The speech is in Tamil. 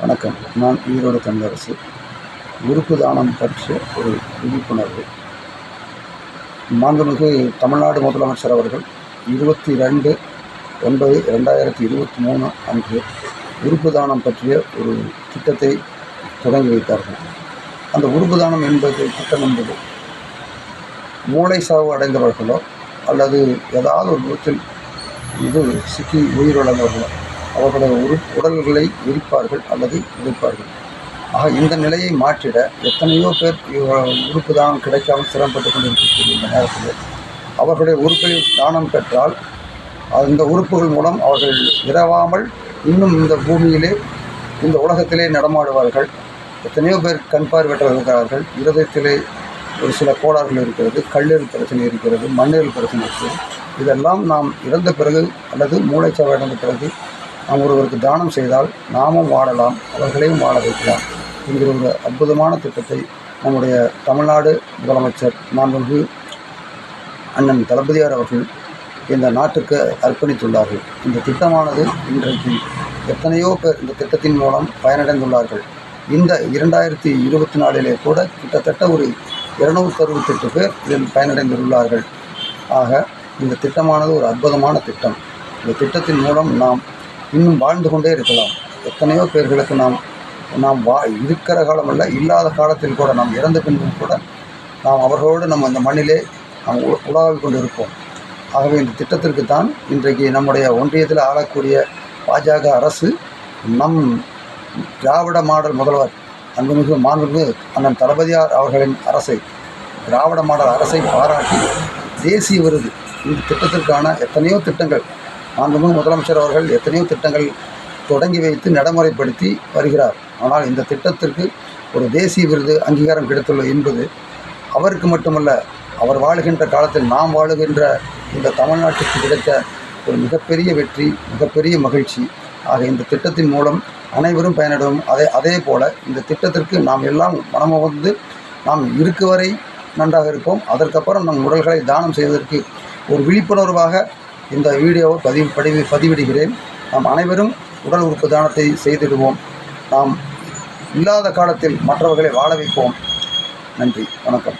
வணக்கம். நான் ஈரோடு தமிழரசு உறுப்பு தானம் பற்றிய ஒரு விழிப்புணர்வு. மாண்புமிகு தமிழ்நாடு முதலமைச்சர் அவர்கள் இருபத்தி ரெண்டு ஒன்பது ரெண்டாயிரத்தி இருபத்தி மூணு அன்று உறுப்பு தானம் பற்றிய ஒரு திட்டத்தை தொடங்கி வைத்தார்கள். அந்த உறுப்பு தானம் என்பது திட்டம் என்பது மூளை சாவு அடைந்தவர்களோ அல்லது ஏதாவது ஒரு விதத்தில் இது சிக்கி உயிரிழந்தவர்களோ அவர்களுடைய உரு உடல்களை எரிப்பார்கள் அல்லது உடைப்பார்கள் ஆக இந்த நிலையை மாற்றிட எத்தனையோ பேர் உறுப்பு தானம் கிடைக்காமல் சிரமப்பட்டு கொண்டிருக்கக்கூடிய இந்த நேரத்தில். அவர்களுடைய உறுப்பை தானம் பெற்றால் அந்த உறுப்புகள் மூலம் அவர்கள் இரவாமல் இன்னும் இந்த பூமியிலே இந்த உலகத்திலே நடமாடுவார்கள். எத்தனையோ பேர் கண் பார்வையற்றவர்கள் இருக்கிறார்கள் இருதயத்திலே ஒரு சில கோளாறுகள் இருக்கிறது கல்லீரல் பிரச்சனை இருக்கிறது மண்ணீரல் பிரச்சனை இருக்கிறது. இதெல்லாம் நாம் இறந்த பிறகு அல்லது மூளைச்சாவை அடைந்த பிறகு நாம் ஒருவருக்கு தானம் செய்தால் நாமும் வாழலாம் அவர்களையும் வாழ வைக்கலாம் என்கிற ஒரு அற்புதமான திட்டத்தை நம்முடைய தமிழ்நாடு முதலமைச்சர் மாண்புமிகு அண்ணன் தளபதியார் அவர்கள் இந்த நாட்டுக்கு அர்ப்பணித்துள்ளார்கள். இந்த திட்டமானது இன்றைக்கு எத்தனையோ பேர் இந்த திட்டத்தின் மூலம் பயனடைந்துள்ளார்கள். இந்த இரண்டாயிரத்தி இருபத்தி நாலிலே கூட கிட்டத்தட்ட ஒரு இருநூற்றி அறுபத்தெட்டு பேர் இதில் பயனடைந்துள்ளார்கள். ஆக இந்த திட்டமானது ஒரு அற்புதமான திட்டம். இந்த திட்டத்தின் மூலம் நாம் இன்னும் வாழ்ந்து கொண்டே இருக்கலாம். எத்தனையோ பேர்களுக்கு நாம் நாம் வா இருக்கிற காலமல்ல இல்லாத காலத்தில் கூட நாம் இறந்த பின்பும் கூட நாம் அவர்களோடு நம்ம அந்த மண்ணிலே நாம் உ- உலாவிக் கொண்டு இருப்போம் ஆகவே இந்த திட்டத்திற்கு தான் இன்றைக்கு நம்முடைய ஒன்றியத்தில் ஆளக்கூடிய பாஜக அரசு நம் திராவிட மாடல் முதல்வர் அன்புமிகு மாண்புமிகு அண்ணன் தளபதியார் அவர்களின் அரசை திராவிட மாடல் அரசை பாராட்டி தேசிய விருது. இந்த திட்டத்திற்கான எத்தனையோ திட்டங்கள் மாண்புமிகு முதலமைச்சர் அவர்கள் எத்தனையோ திட்டங்கள் தொடங்கி வைத்து நடைமுறைப்படுத்தி வருகிறார். ஆனால் இந்த திட்டத்திற்கு ஒரு தேசிய விருது அங்கீகாரம் கிடைத்துள்ளது என்பது அவருக்கு மட்டுமல்ல அவர் வாழுகின்ற காலத்தில் நாம் வாழுகின்ற இந்த தமிழ்நாட்டுக்கு கிடைத்த ஒரு மிகப்பெரிய வெற்றி மிகப்பெரிய மகிழ்ச்சி. ஆக இந்த திட்டத்தின் மூலம் அனைவரும் பயனிடும் அதே அதே போல் இந்த திட்டத்திற்கு நாம் எல்லாம் மனமுகந்து நாம் இருக்கு வரை நன்றாக இருப்போம். அதற்கப்புறம் நம் உடல்களை தானம் செய்வதற்கு ஒரு விழிப்புணர்வாக இந்த வீடியோவை பதிவு பதிவு பதிவிடுகிறேன். நாம் அனைவரும் உடல் உறுப்பு தானத்தை செய்திடுவோம். நாம் இல்லாத காலத்தில் மற்றவர்களை வாழ வைப்போம். நன்றி. வணக்கம்.